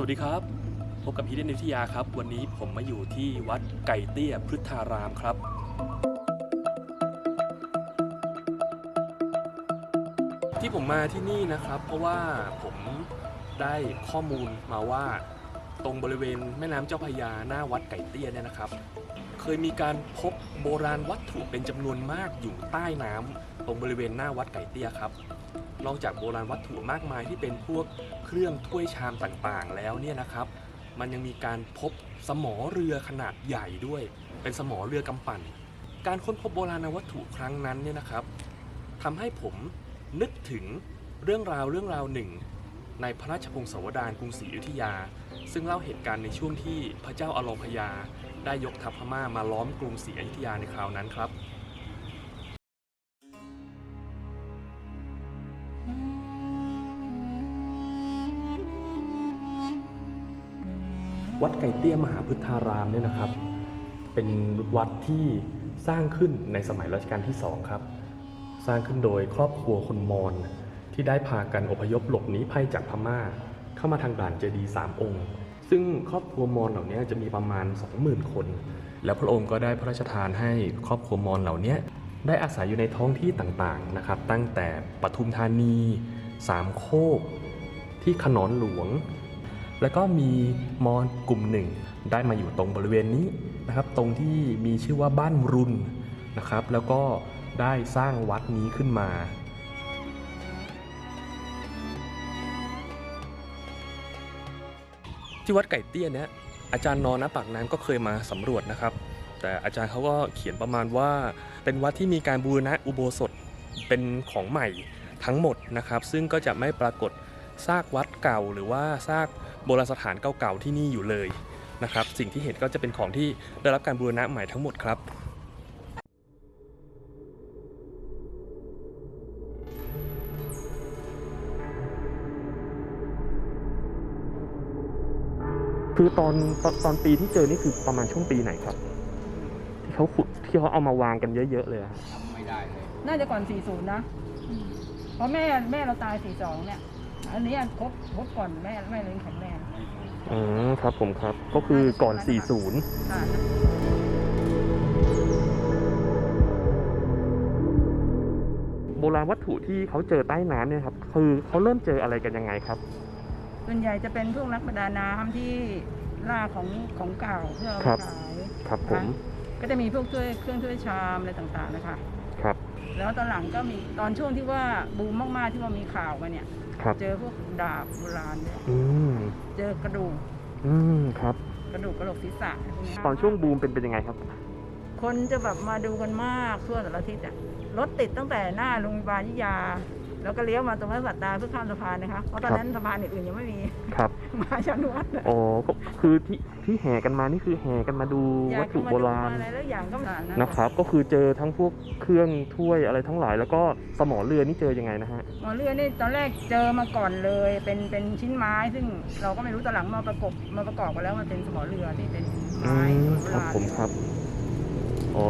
วัสดีครับ พบกับพีเดนนิทยาครับ วันนี้ผมมาอยู่ที่วัดไก่เตี้ยพฤทธารามครับ ที่ผมมาที่นี่นะครับ เพราะว่าผมได้ข้อมูลมาว่า ตรงบริเวณแม่น้ำเจ้าพระยาหน้าวัดไก่เตี้ยเนี่ยนะครับ เคยมีการพบโบราณวัตถุเป็นจำนวนมากอยู่ใต้น้ำตรงบริเวณหน้าวัดไก่เตี้ยครับ นอกจากโบราณวัตถุมากมายที่เป็นพวกเครื่องถ้วยชามต่างๆ แล้วเนี่ยนะครับ มันยังมีการพบสมอเรือขนาดใหญ่ด้วย เป็นสมอเรือกำปั่น การค้นพบโบราณวัตถุครั้งนั้นเนี่ยนะครับทำให้ผมนึกถึงเรื่องราวเรื่องราวหนึ่ง ในพระราชพงศาวดารกรุงศรีอยุธยา ซึ่งเล่าเหตุการณ์ในช่วงที่พระเจ้าอโลพยา ได้ยกทัพพม่ามาล้อมกรุงศรีอยุธยาในคราวนั้นครับ วัดไก่เตี้ยมหาพุทธารามเนี่ยนะครับ เป็นวัดที่สร้างขึ้นในสมัยรัชกาลที่สองครับ สร้างขึ้นโดยครอบครัวคนมอญที่ได้พากันอพยพหลบหนีภัยจากพม่า เข้ามาทางด่านเจดีย์สามองค์ ซึ่งครอบครัวมอญเหล่านี้จะมีประมาณ 20,000 คน แล้วพระองค์ก็ได้พระราชทานให้ครอบครัวมอญเหล่านี้ได้อาศัยอยู่ในท้องที่ต่างๆนะครับ ตั้งแต่ปทุมธานี สามโคก ที่ขนอนหลวง แล้วก็มีมอญกลุ่มหนึ่ง ได้มาอยู่ตรงบริเวณนี้นะครับ ตรงที่มีชื่อว่าบ้านรุนนะครับ แล้วก็ได้สร้างวัดนี้ขึ้นมาที่วัดไก่เตี้ยเนี่ยอาจารย์นอนณปากน้ำก็เคยมาสำรวจนะครับ แต่อาจารย์เขาก็เขียนประมาณว่า เป็นวัดที่มีการบูรณะอุโบสถเป็นของใหม่ทั้งหมดนะครับ ซึ่งก็จะไม่ปรากฏซากวัดเก่าหรือว่าซาก โบราณสถานเก่าๆที่นี่อยู่เลยนะครับ สิ่งที่เห็นก็จะเป็นของที่ได้รับการบูรณะใหม่ทั้งหมดครับคือตอนตอนตอนปีที่เจอนี่คือประมาณช่วงปีไหนครับ ที่เขาขุดที่เขาเอามาวางกันเยอะๆเลยอะจำไม่ได้เลย น่าจะก่อน 40 นะ เพราะแม่แม่เราตาย 42 เนี่ย อันนี้ครบครบก่อนแม่แม่เลยแข็งแรงอืมครับผมครับ ก็คือก่อน 40 ค่ะโบราณวัตถุที่เขาเจอใต้น้ำเนี่ยครับ คือเขาเริ่มเจออะไรกันยังไงครับ ส่วนใหญ่จะเป็นพวกนักประดาน้ำที่ล่าของของเก่าเพื่อเอาครัไปบขายครับผม ก็จะมีพวกถ้วยเครื่องถ้วยชามอะไรต่างๆนะคะ ครับ แล้วตอนหลังก็มีตอนช่วงที่ว่าบูมมากๆที่ว่ามีข่าวมาเนี่ย ครับ เจอพวกดาบโบราณเนี่ยอืมเจอกระดูกอืมครับ กระดูกกระโหลกศีรษะพวกนี้ตอนช่วงบูมเป็นเป็นยังไงครับ คนจะแบบมาดูกันมากทั่วสารทิศอะรถติดตั้งแต่หน้าโรงพยาบาลยิยา แล้วก็เลี้ยวมาตรงวัดสัตตาเพื่อข้ามสะพานนะคะเพราะตอนนั้นสะพานอื่นๆยังไม่มีครับ มาชันวัดน่ะอ๋อก็คือที่ที่แห่กันมานี่คือแห่กันมาดูอยาวักตจะถุมาโบดูราณอะไรแล้วอย่างก็มานะครับ ก็คือเจอทั้งพวกเครื่องถ้วยอะไรทั้งหลาย แล้วก็สมอเรือนี่เจอยังไงนะฮะหมอเรือนี่ตอนแรกเจอมาก่อนเลย เป็นเป็นชิ้นไม้ ซึ่งเราก็ไม่รู้ตอนหลังมาประกบมาประกอบกันแล้วมันเป็นสมอเรือที่เป็นอืไม้มโบครับราณผมครับอ๋อ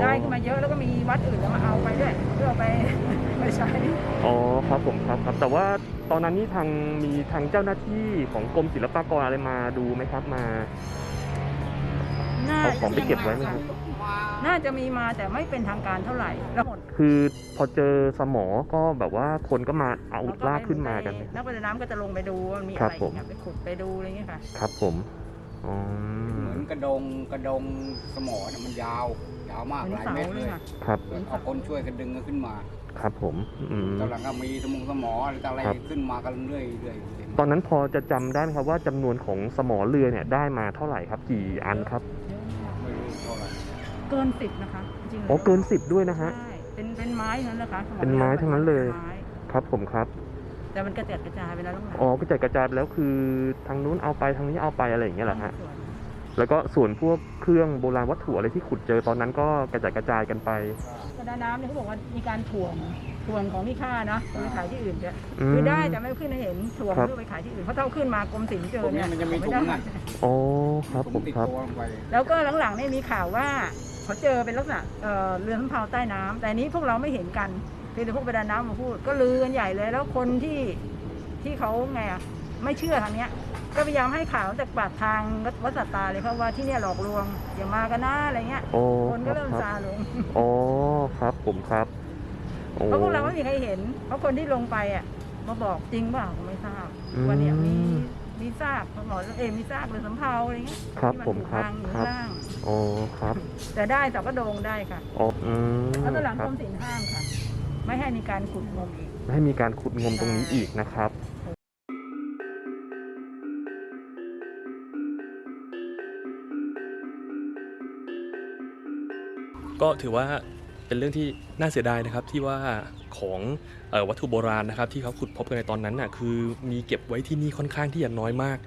ได้ขึ้นมาเยอะแล้วก็มีวัดอื่นแล้วมาเอาไปด้วยเพื่อเอาไปไปใช้อ๋อครับผมครับครับ แต่ว่าตอนนั้นนี่ทางมีทางเจ้าหน้าที่ของกรมศิลปากรอะไรมาดูไหมครับมาน่าเอาของไปเก็บไว้ไหมครับน่าจะมีมาแต่ไม่เป็นทางการเท่าไหร่แล้วหมดคือพอเจอสมอก็แบบว่าคนก็มาเอาลากขึ้นมากันนักประดาน้ำก็จะลงไปดูว่ามันมีครัอะบไรผมอย่างเงี้ยไปขุดไปดูอะไรเงี้ยค่ะ ครับผมอ๋อเหมือนกระดงกระดงสมอนะมันยาว ยาวมากเหมือนหลายเสาเมตรเลเลยยค่ะครับเอาคนช่วยกันดึงกันขึ้นมา ครับผมอืมตอนหลังก็มีสมองสมออะไรต่ออะไรครับขึ้นมากันเรื่อยๆเรื่อยๆตอนนั้นพอจะจำได้ไหมครับว่าจำนวนของสมอเรือเนี่ยได้มาเท่าไหร่ครับ กี่อันครับไม่รู้เท่าไหร่เกินสิบนะคะจริงๆอ๋อเกินสิบด้วยนะฮะใช่เป็นเป็นไม้ทั้งนั้นแหละค่ะเป็นไม้ทั้งนั้นเลยป็นไม้ครับผมครับแต่มันกระจัดกระจายไปแล้วทั้งหลายอ๋อกระจายกระจายไปแล้วคือ ทางนู้นเอาไปทางนี้เอาไปอะไรอย่างเงี้ยเหรอฮะส่วน แล้วก็ส่วนพวกเครื่องโบราณวัตถุอะไรที่ขุดเจอตอนนั้นก็กระจายกระจายกันไปประดาน้ำเนี่ยเขาบอกว่ามีการถ่วงถ่วงของมีค่านะเอาไปขายที่อื่นเนี่ยอืมคือได้แต่ไม่ขึ้นให้เห็นถ่วงครับเพื่อไปขายที่อื่นเพราะถ้าเอาขึ้นมากรมศิลป์เจอเนี่ยพวกนี้มันจะมีเอาถุงไได้น่ะอ๋อครับผมผมติดครับตัวลงไปแล้วก็หลังๆเนี่ยมีข่าวว่าเขาเจอเป็นลักษณะเอ่อเรือสำเภาใต้น้ำแต่อันนี้พวกเราไม่เห็นกันเพียงแต่พวกประดาน้ำมาพูด ก็ลือกันใหญ่เลย แล้วคนที่ที่เขาไงอะไม่เชื่อทางเนี้ย ก็พยายามให้ข่าวตั้งแต่ปากทางวัดสัตตาเลยครับว่าที่เนี่ยหลอกลวงอย่ามากันนะอะไรเงี้ยโอ้คนก็เริ่มครับซาลงอ๋อครับผมครับโอ้เพราะพวกเราไม่มีใครเห็น เพราะคนที่ลงไปอะมาบอกจริงเปล่าก็ไม่ทราบว่าเนี่ยมีมีซากหมอเอยมีซากหรือสำเภาอะไรเงี้ยครับที่นผมถูกครับพังอยู่ครับข้างล่างอ๋อครับ แต่ได้แต่ก็โดงได้ค่ะอ๋ออืมแล้วตอนหลังคกรัรบมศิลป์ห้ามค่ะ ไม่ให้มีการขุดงมอีกไม่ให้มีการขุดงมตรงนี้อีกนะครับ ก็ถือว่าเป็นเรื่องที่น่าเสียดายนะครับที่ว่าของออวัตถุโบราณนะครับ ที่เขาขุดพบกันในตอนนั้นน่ะคือมีเก็บไว้ที่นี่ค่อนข้างที่จะน้อยมาก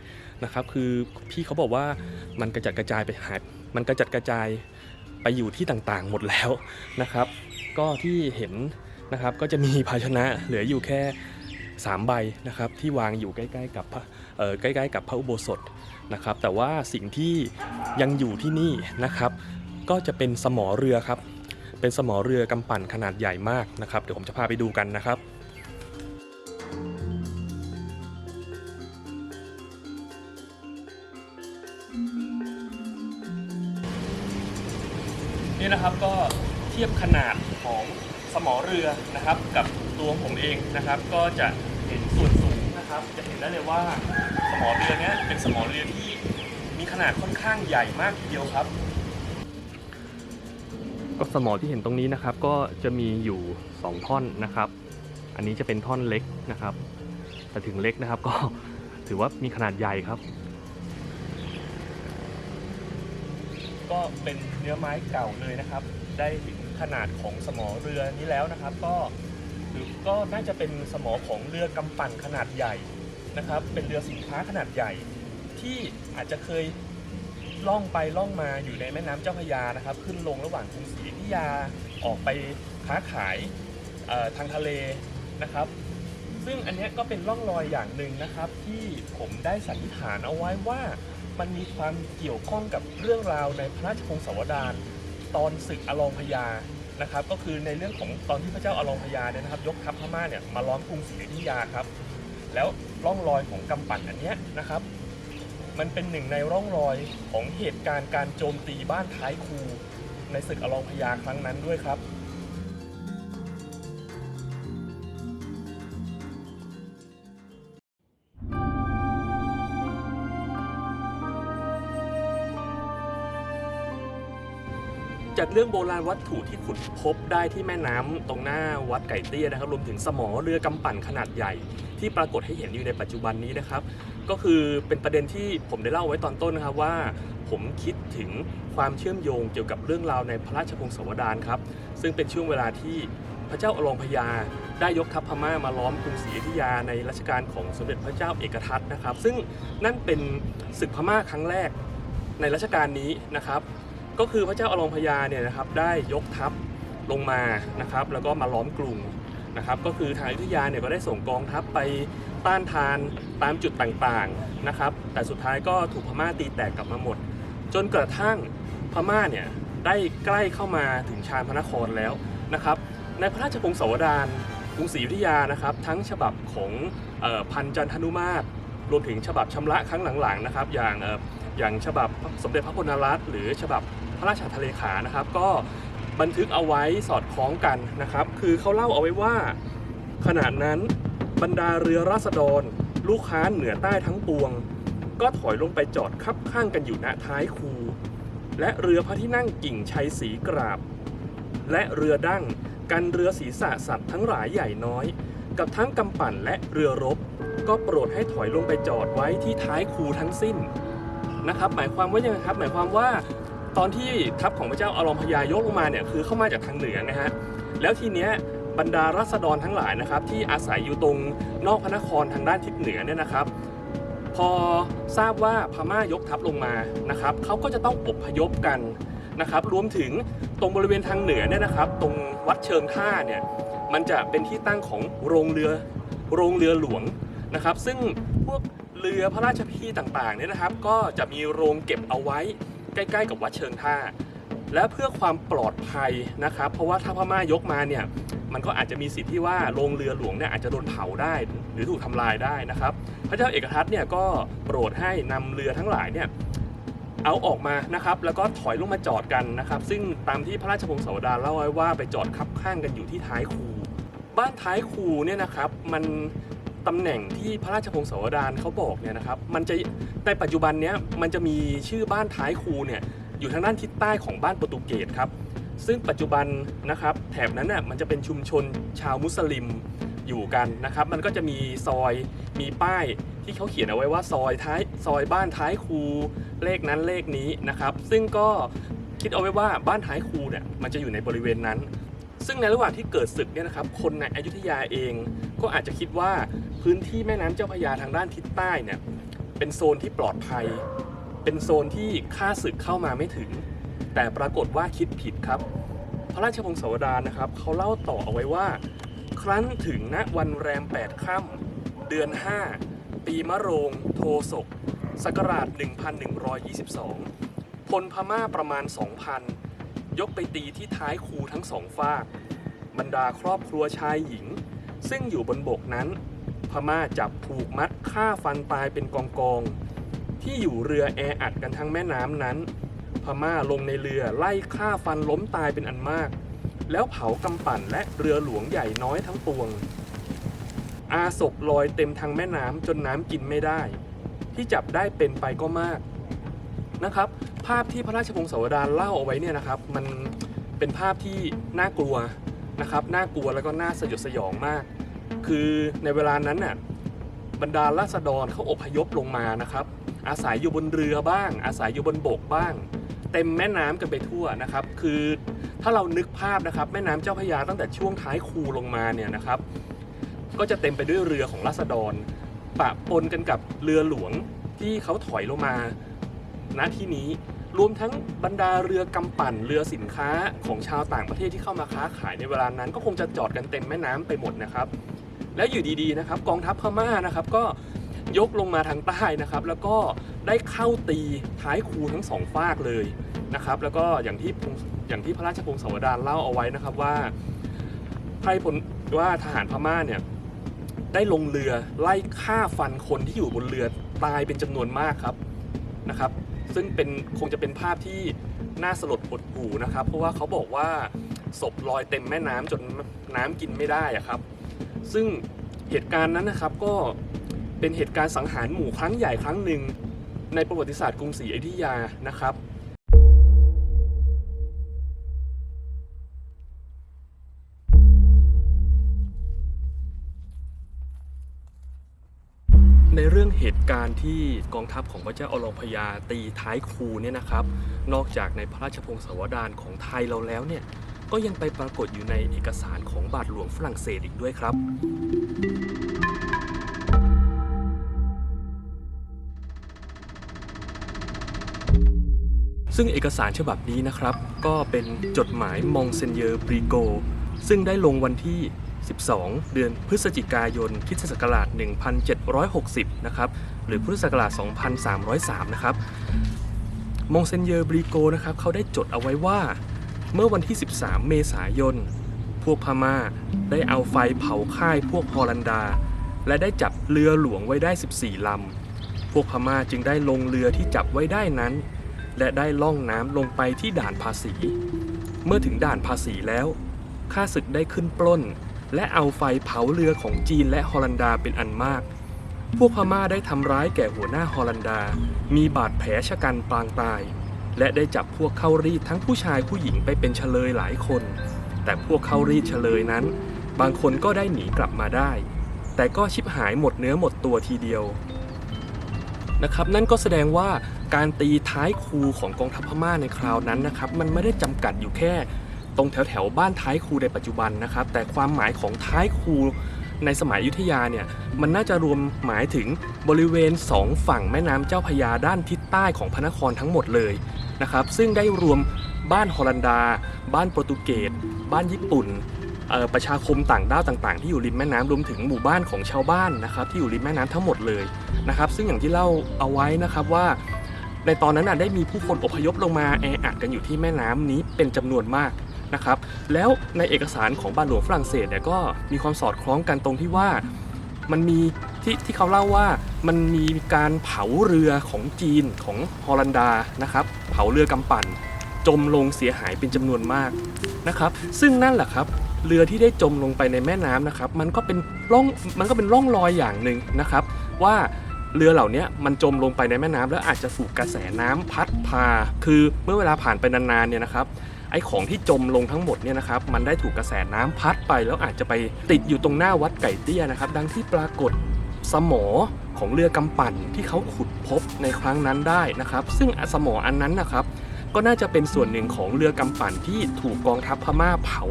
นะครับ คือพี่เขาบอกว่ามันกระจัดกระจายไปหายมันกระจัดกระจายไปอยู่ที่ต่างๆ หมดแล้วนะครับ ก็ที่เห็นนะครับก็จะมีภาชนะเหลืออยู่แค่ 3 ใบนะครับ ที่วางอยู่ใกล้ๆกับใกล้ๆ กับพระอุโบสถนะครับ แต่ว่าสิ่งที่ยังอยู่ที่นี่นะครับ ก็จะเป็นสมอเรือครับ เป็นสมอเรือกำปั่นขนาดใหญ่มากนะครับ เดี๋ยวผมจะพาไปดูกันนะครับนี่นะครับก็เทียบขนาดของสมอเรือนะครับ กับตัวผมเองนะครับ ก็จะเห็นส่วนสูงนะครับ จะเห็นได้เลยว่าสมอเรือเนี้ยเป็นสมอเรือที่มีขนาดค่อนข้างใหญ่มากทีเดียวครับ ก็สมอที่เห็นตรงนี้นะครับก็จะมีอยู่ 2 ท่อนนะครับ อันนี้จะเป็นท่อนเล็กนะครับ แต่ถึงเล็กนะครับก็ถือว่ามีขนาดใหญ่ครับ ก็เป็นเนื้อไม้เก่าเลยนะครับ ได้ถึงขนาดของสมอเรือนี้แล้วนะครับ ก็หรือก็น่าจะเป็นสมอของเรือกำปั่นขนาดใหญ่นะครับ เป็นเรือสินค้าขนาดใหญ่ที่อาจจะเคย ล่องไปล่องมาอยู่ในแม่น้ำเจ้าพระยานะครับ ขึ้นลงระหว่างกรุงศรีอยุธยาออกไปค้าขายทางทะเลนะครับ ซึ่งอันนี้ก็เป็นร่องรอยอย่างหนึ่งนะครับ ที่ผมได้สันนิษฐานเอาไว้ว่ามันมีความเกี่ยวข้องกับเรื่องราวในพระราชพงศาวดารตอนศึกอลองพญานะครับ ก็คือในเรื่องของตอนที่พระเจ้าอลองพญาเนี่ยนะครับ ยกทัพพม่าเนี่ยมาล้อมกรุงศรีอยุธยาครับ แล้วร่องรอยของกำปั่นอันนี้นะครับ มันเป็นหนึ่งในร่องรอยของเหตุการณ์การโจมตีบ้านท้ายคู ในศึกอลองพญาครั้งนั้นด้วยครับ จากเรื่องโบราณวัตถุที่ขุดพบได้ที่แม่น้ำตรงหน้าวัดไก่เตี้ยนะครับ รวมถึงสมอเรือกำปั่นขนาดใหญ่ ที่ปรากฏให้เห็นอยู่ในปัจจุบันนี้นะครับ ก็คือเป็นประเด็นที่ผมได้เล่าไว้ตอนต้นนะครับว่า ผมคิดถึงความเชื่อมโยงเกี่ยวกับเรื่องราวในพระราชพงศาวดารครับ ซึ่งเป็นช่วงเวลาที่พระเจ้าอลองพญาได้ยกทัพพม่ามาล้อมกรุงศรีอยุธยาในรัชกาลของสมเด็จพระเจ้าเอกทัตนะครับ ซึ่งนั่นเป็นศึกพม่าครั้งแรกในรัชกาลนี้นะครับ ก็คือพระเจ้าอลองพญาเนี่ยนะครับได้ยกทัพลงมานะครับแล้วก็มาล้อมกรุงนะครับก็คือทางอยุธยาเนี่ยก็ได้ส่งกองทัพไปต้านทานตามจุดต่างๆนะครับ แต่สุดท้ายก็ถูกพม่าตีแตกกลับมาหมด จนกระทั่งพม่าเนี่ยได้ใกล้เข้ามาถึงชานพระนครแล้วนะครับ ในพระราชพงศาวดารกรุงศรีอยุธยานะครับ ทั้งฉบับของออพันจันทนุมาตรรวมถึงฉบับชำระครั้งหลังๆนะครับ อย่าง อย่างฉบับสมเด็จพระพลนรัตน์หรือฉบับพระราชาทะเลขานะครับ ก็บันทึกเอาไว้สอดคล้องกันนะครับ คือเขาเล่าเอาไว้ว่า ขณะนั้นบรรดาเรือราษฎร ลูกค้าเหนือใต้ทั้งปวง ก็ถอยลงไปจอดคับข้างกันอยู่ณท้ายคูและเรือพระที่นั่งกิ่งชัยสีกราบ และเรือดั้งกันเรือศีรษะสัตว์ทั้งหลายใหญ่น้อย กับทั้งกำปั่นและเรือรบ ก็โปรดให้ถอยลงไปจอดไว้ที่ท้ายคูทั้งสิ้น นะครับ หมายความว่ายังไงครับ หมายความว่าตอนที่ทัพของพระเจ้าอารมพยายกลงมาเนี่ยคือเข้ามาจากทางเหนือนะฮะแล้วทีเนี้ยบรรดารัษฎรทั้งหลายนะครับ ที่อาศัยอยู่ตรงนอกพระนครทางด้านทิศเหนือเนี่ยนะครับ พอทราบว่าพม่ายกทัพลงมานะครับเขาก็จะต้องอพยพกันนะครับ รวมถึงตรงบริเวณทางเหนือเนี่ยนะครับ ตรงวัดเชิงท่าเนี่ยมันจะเป็นที่ตั้งของโรงเรือโรงเรือหลวงนะครับ ซึ่งพวก เรือพระราชพิธีต่างๆเนี่ยนะครับ ก็จะมีโรงเก็บเอาไว้ใกล้ ๆ กับวัดเชิงท่า และเพื่อความปลอดภัยนะครับ เพราะว่าถ้าพม่ายกมาเนี่ยมันก็อาจจะมีสิทธิ์ที่ว่าโรงเรือหลวงเนี่ยอาจจะโดนเผาได้หรือถูกทำลายได้นะครับ พระเจ้าเอกทัตเนี่ยก็โปรดให้นำเรือทั้งหลายเนี่ยเอาออกมานะครับ แล้วก็ถอยลงมาจอดกันนะครับ ซึ่งตามที่พระราชพงศาวดารเล่าไว้ว่าไปจอดคับข้างกันอยู่ที่ท้ายคู บ้านท้ายคูเนี่ยนะครับ มัน ตำแหน่งที่พระราชพงศาวดารเขาบอกเนี่ยนะครับ มันจะในปัจจุบันเนี้ยมันจะมีชื่อบ้านท้ายคูเนี่ยอยู่ทางด้านทิศใต้ของบ้านโปรตุเกสครับ ซึ่งปัจจุบันนะครับแถบนั้นน่ะมันจะเป็นชุมชนชาวมุสลิมอยู่กันนะครับ มันก็จะมีซอยมีป้ายที่เขาเขียนเอาไว้ว่าซอยท้ายซอยบ้านท้ายคูเลขนั้นเลขนี้นะครับ ซึ่งก็คิดเอาไว้ว่าบ้านท้ายคูเนี่ยมันจะอยู่ในบริเวณนั้นซึ่งในระหว่างที่เกิดศึกเนี่ยนะครับ คนในอยุธยาเองก็อาจจะคิดว่า พื้นที่แม่น้ำเจ้าพระยาทางด้านทิศใต้เนี่ยเป็นโซนที่ปลอดภัย เป็นโซนที่ข้าศึกเข้ามาไม่ถึง แต่ปรากฏว่าคิดผิดครับ พระราชพงศาวดารนะครับเขาเล่าต่อเอาไว้ว่า ครั้นถึงณวันแรม 8 ค่ำเดือน 5 ปีมะโรง โทศกศักราช 1122 พลพม่าประมาณ 2,000 ยกไปตีที่ท้ายคูทั้งสองฝาก บรรดาครอบครัวชายหญิง ซึ่งอยู่บนบกนั้น พม่าจับผูกมัดฆ่าฟันตายเป็นกองกอง ที่อยู่เรือแออัดกันทั้งแม่น้ำนั้น พม่าลงในเรือไล่ฆ่าฟันล้มตายเป็นอันมาก แล้วเผากำปั่นและเรือหลวงใหญ่น้อยทั้งปวง อาศพลอยเต็มทางแม่น้ำจนน้ำกินไม่ได้ ที่จับได้เป็นไปก็มากนะครับ ภาพที่พระราชพงศาวดารเล่าเอาไว้เนี่ยนะครับ มันเป็นภาพที่น่ากลัวนะครับ น่ากลัวแล้วก็น่าสยดสยองมาก คือในเวลานั้นน่ะบรรดาราษฎรเขาอพยพลงมานะครับ อาศัยอยู่บนเรือบ้าง อาศัยอยู่บนบกบ้าง เต็มแม่น้ำกันไปทั่วนะครับ คือถ้าเรานึกภาพนะครับ แม่น้ำเจ้าพระยาตั้งแต่ช่วงท้ายคูลงมาเนี่ยนะครับ ก็จะเต็มไปด้วยเรือของราษฎร ปะปนกันกับเรือหลวงที่เขาถอยลงมาณที่นี้รวมทั้งบรรดาเรือกำปั่นเรือสินค้าของชาวต่างประเทศที่เข้ามาค้าขายในเวลานั้น ก็คงจะจอดกันเต็มแม่น้ำไปหมดนะครับ แล้วอยู่ดีๆนะครับกองทัพพม่านะครับก็ยกลงมาทางใต้นะครับ แล้วก็ได้เข้าตีท้ายคูทั้งสองฝากเลยนะครับ แล้วก็อย่างที่พงอย่างที่พระราชพงศาวดารเล่าเอาไว้นะครับว่าไพรพลว่าทหารพม่าเนี่ยได้ลงเรือไล่ฆ่าฟันคนที่อยู่บนเรือตายเป็นจำนวนมากครับนะครับ ซึ่งเป็นคงจะเป็นภาพที่น่าสลดหดหูนะครับ เพราะว่าเขาบอกว่าศพลอยเต็มแม่น้ำจนน้ำกินไม่ได้อะครับ ซึ่งเหตุการณ์นั้นนะครับก็เป็นเหตุการณ์สังหารหมู่ครั้งใหญ่ครั้งหนึ่งในประวัติศาสตร์กรุงศรีอยุธยานะครับในเรื่องเหตุการณ์ที่กองทัพของพระเจ้าอลองพญาตีท้ายคูเนี่ยนะครับ นอกจากในพระราชพงศาวดารของไทยเราแล้วเนี่ย ก็ยังไปปรากฏอยู่ในเอกสารของบาทหลวงฝรั่งเศสอีกด้วยครับ ซึ่งเอกสารฉบับนี้นะครับ ก็เป็นจดหมายมองเซนเยอร์บริโก ซึ่งได้ลงวันที่ 12 เดือนพฤศจิกายนคริสตศักราช 1760 นะครับ หรือพุทธศักราช 2303 นะครับ มองเซนเยอร์บริโกนะครับเขาได้จดเอาไว้ว่า เมื่อวันที่ 13 เมษายน พวกพม่าได้เอาไฟเผาค่ายพวกฮอลันดา และได้จับเรือหลวงไว้ได้ 14 ลำ พวกพม่าจึงได้ลงเรือที่จับไว้ได้นั้น และได้ล่องน้ำลงไปที่ด่านภาษี เมื่อถึงด่านภาษีแล้ว ข้าศึกได้ขึ้นปล้น และเอาไฟเผาเรือของจีนและฮอลันดาเป็นอันมาก พวกพม่าได้ทำร้ายแก่หัวหน้าฮอลันดา มีบาดแผลชะกันปางตาย และได้จับพวกเข้ารีดทั้งผู้ชายผู้หญิงไปเป็นเฉลยหลายคน แต่พวกเข้ารีดเฉลยนั้น บางคนก็ได้หนีกลับมาได้ แต่ก็ชิบหายหมดเนื้อหมดตัวทีเดียวนะครับนั่นก็แสดงว่าการตีท้ายคูของกองทัพพม่าในคราวนั้นนะครับมันไม่ได้จำกัดอยู่แค่ ตรงแถวแถวบ้านท้ายคูในปัจจุบันนะครับ แต่ความหมายของท้ายคู ในสมัยยุธยาเนี่ยมันน่าจะรวมหมายถึงบริเวณสองฝั่งแม่น้ำเจ้าพยาด้านทิศใต้ของพระนครทั้งหมดเลยนะครับซึ่งได้รวมบ้านฮอลันดา บ้านโปรตุเกสบ้านญี่ปุ่นประชาคมต่างด้าวต่างๆ ที่อยู่ริมแม่น้ำรวมถึงหมู่บ้านของชาวบ้านนะครับที่อยู่ริมแม่น้ำทั้งหมดเลยนะครับซึ่งอย่างที่เล่าเอาไว้นะครับว่า ในตอนนั้นน่ะได้มีผู้คนอพยพลงมาแออัดกันอยู่ที่แม่น้ำนี้เป็นจำนวนมาก นะครับแล้วในเอกสารของบาทหลวงฝรั่งเศสเนี่ยก็มีความสอดคล้องกันตรงที่ว่ามันมีที่ที่เขาเล่าว่ามันมีการเผาเรือของจีนของฮอลันดานะครับเผาเรือกำปั่น จมลงเสียหายเป็นจำนวนมากนะครับ ซึ่งนั่นแหละครับเรือที่ได้จมลงไปในแม่น้ำนะครับ มันก็เป็นร่องมันก็เป็นร่องรอยอย่างหนึ่งนะครับ ว่าเรือเหล่านี้มันจมลงไปในแม่น้ำแล้วอาจจะถูกกระแสน้ำพัดพา คือเมื่อเวลาผ่านไปนานๆเนี่ยนะครับ ไอ้ของที่จมลงทั้งหมดเนี่ยนะครับมันได้ถูกกระแสน้ำพัดไปแล้วอาจจะไปติดอยู่ตรงหน้าวัดไก่เตี้ยนะครับ ดังที่ปรากฏสมอของเรือกำปั่นที่เขาขุดพบในครั้งนั้นได้นะครับ ซึ่งสมออันนั้นนะครับก็น่าจะเป็นส่วนหนึ่งของเรือกำปั่นที่ถูกกองทัพพม่าเผา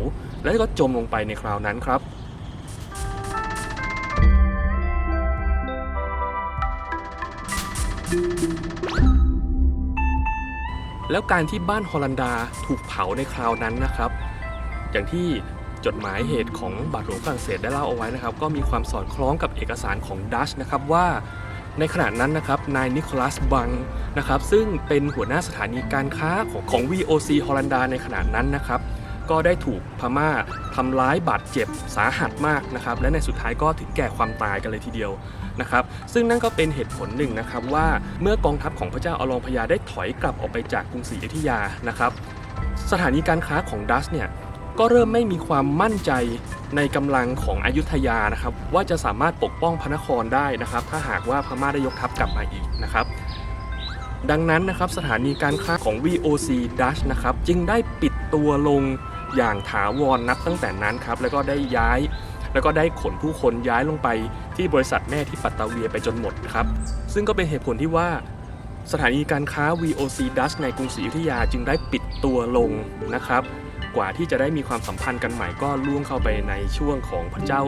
แล้วก็จมลงไปในคราวนั้นครับ แล้วการที่บ้านฮอลันดาถูกเผาในคราวนั้นนะครับ อย่างที่จดหมายเหตุของบาทหลวงฝรั่งเศสได้เล่าเอาไว้นะครับ ก็มีความสอดคล้องกับเอกสารของดัชนะครับว่าในขณะนั้นนะครับ นายนิโคลัสบังนะครับ ซึ่งเป็นหัวหน้าสถานีการค้าของของ VOC ฮอลันดาในขณะนั้นนะครับ ก็ได้ถูกพม่าทำร้ายบาดเจ็บสาหัสมากนะครับ และในสุดท้ายก็ถึงแก่ความตายกันเลยทีเดียวนะครับ ซึ่งนั่นก็เป็นเหตุผลหนึ่งนะครับว่าเมื่อกองทัพของพระเจ้าอลองพญาได้ถอยกลับออกไปจากกรุงศรีอยุธยานะครับ สถานีการค้าของดัชเนี่ยก็เริ่มไม่มีความมั่นใจในกำลังของอยุธยานะครับ ว่าจะสามารถปกป้องพระนครได้นะครับ ถ้าหากว่าพม่าได้ยกทัพกลับมาอีกนะครับ ดังนั้นนะครับสถานีการค้าของ VOC Dutch นะครับจึงได้ปิดตัวลง อย่างถาวรนับตั้งแต่นั้นครับแล้วก็ได้ย้าย แล้วก็ได้ขนผู้คนย้ายลงไปที่บริษัทแม่ที่ปัตตาเวียไปจนหมดครับ ซึ่งก็เป็นเหตุผลที่ว่าสถานีการค้า VOC Dutch ในกรุงศรีอยุธยาจึงได้ปิดตัวลงนะครับ กว่าที่จะได้มีความสัมพันธ์กันใหม่ก็ล่วงเข้าไปในช่วงของพระเจ้า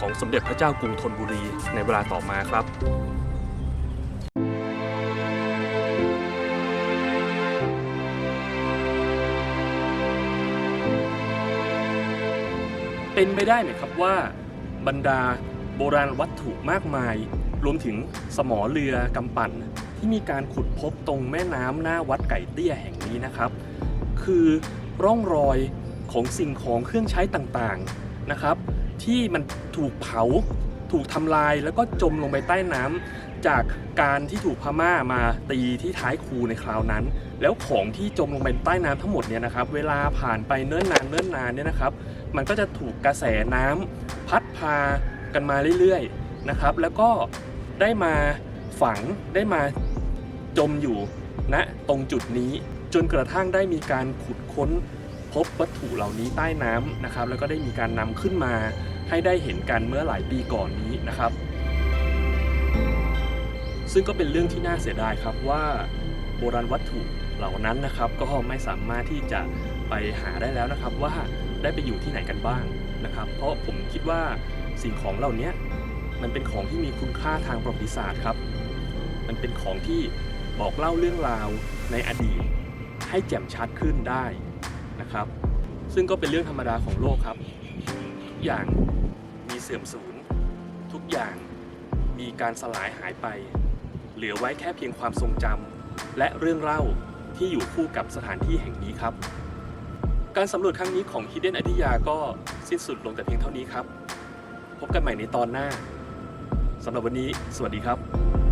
ของสมเด็จพระเจ้ากรุงธนบุรีในเวลาต่อมาครับ เป็นไปได้ไหมครับว่าบรรดาโบราณวัตถุมากมาย รวมถึงสมอเรือกำปั่น ที่มีการขุดพบตรงแม่น้ำหน้าวัดไก่เตี้ยแห่งนี้นะครับ คือร่องรอยของสิ่งของเครื่องใช้ต่างๆนะครับ ที่มันถูกเผาถูกทำลายแล้วก็จมลงไปใต้น้ำจากการที่ถูกพม่ามาตีที่ท้ายคูในคราวนั้น แล้วของที่จมลงไปใต้น้ำทั้งหมดเนี่ยนะครับ เวลาผ่านไปเนิ่นนานเนิ่นนานเนี่ยนะครับ มันก็จะถูกกระแสน้ำพัดพากันมาเรื่อยๆนะครับ แล้วก็ได้มาฝังได้มาจมอยู่ณตรงจุดนี้จนกระทั่งได้มีการขุดค้นพบวัตถุเหล่านี้ใต้น้ำนะครับ แล้วก็ได้มีการนำขึ้นมาให้ได้เห็นกันเมื่อหลายปีก่อนนี้นะครับ ซึ่งก็เป็นเรื่องที่น่าเสียดายครับว่าโบราณวัตถุเหล่านั้นนะครับ ก็ไม่สามารถที่จะไปหาได้แล้วนะครับว่า ได้ไปอยู่ที่ไหนกันบ้างนะครับ เพราะผมคิดว่าสิ่งของเหล่านี้มันเป็นของที่มีคุณค่าทางประวัติศาสตร์ครับ มันเป็นของที่บอกเล่าเรื่องราวในอดีต ให้แจ่มชัดขึ้นได้นะครับ ซึ่งก็เป็นเรื่องธรรมดาของโลกครับทุกอย่างมีเสื่อมสูญทุกอย่างมีการสลายหายไป เหลือไว้แค่เพียงความทรงจำและเรื่องเล่าที่อยู่คู่กับสถานที่แห่งนี้ครับ การสำรวจครั้งนี้ของ Hidden อธิยาก็สิ้นสุดลงแต่เพียงเท่านี้ครับ พบกันใหม่ในตอนหน้าสำหรับวันนี้ สวัสดีครับ